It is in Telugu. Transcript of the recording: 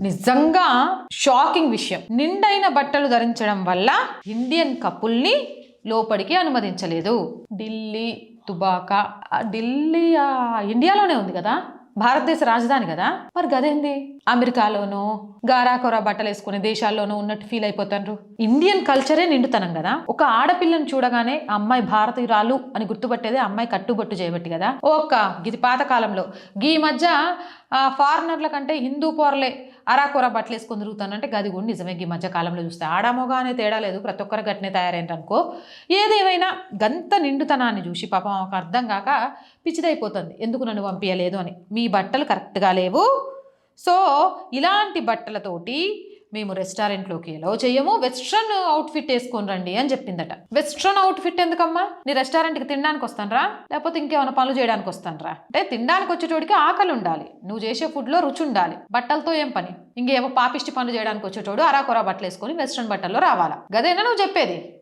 నిజంగా షాకింగ్ విషయం. నిండైన బట్టలు ధరించడం వల్ల ఇండియన్ కపుల్ని లోపలికి అనుమతించలేదు. ఢిల్లీ తుబాకా ఢిల్లీ ఇండియాలోనే ఉంది కదా? భారతదేశ రాజధాని కదా? మరి గదేంది? అమెరికాలోనూ గారాకొర బట్టలు వేసుకునే దేశాల్లోనూ ఉన్నట్టు ఫీల్ అయిపోతారు ఇండియన్ కల్చరే నిండుతనం కదా? ఒక ఆడపిల్లని చూడగానే అమ్మాయి భారతీయురాలు అని గుర్తుపట్టేది అమ్మాయి కట్టుబట్టు చేయబట్టి కదా? ఒక్క గిది పాతకాలంలో. ఈ గీ మధ్య ఫారినర్ల కంటే హిందూ పోరలే అరాకొర బట్టలు వేసుకొని తిరుగుతానంటే గది కూడా నిజమే ఈ మధ్య కాలంలో చూస్తే. ఆడామోగా అనే తేడా లేదు. ప్రతి ఒక్కరు గట్టినే తయారైంది ఏదేమైనా గంత నిండుతనాన్ని చూసి పాపం ఒక అర్థం కాక పిచ్చిదైపోతుంది. ఎందుకు నన్ను పంపించలేదు అని. మీ బట్టలు కరెక్ట్గా లేవు. సో ఇలాంటి బట్టలతోటి మేము రెస్టారెంట్లోకి ఎలా చేయము వెస్ట్రన్ అవుట్ఫిట్ వేసుకొని రండి అని చెప్పిందట. వెస్ట్రన్ అవుట్ఫిట్ ఎందుకమ్మా? నీ రెస్టారెంట్కి తినడానికి వస్తానరా? లేకపోతే ఇంకేమైనా పనులు చేయడానికి వస్తానరా? అంటే తినడానికి వచ్చేటోడికి ఆకలి ఉండాలి. నువ్వు చేసే ఫుడ్లో రుచి ఉండాలి. బట్టలతో ఏం పని? ఇంకేమో పాపిష్టి పనులు చేయడానికి వచ్చేటోడు అరాకొరా బట్టలు వేసుకొని వెస్ట్రన్ బట్టల్లో రావాలా? గదేనా నువ్వు చెప్పేది?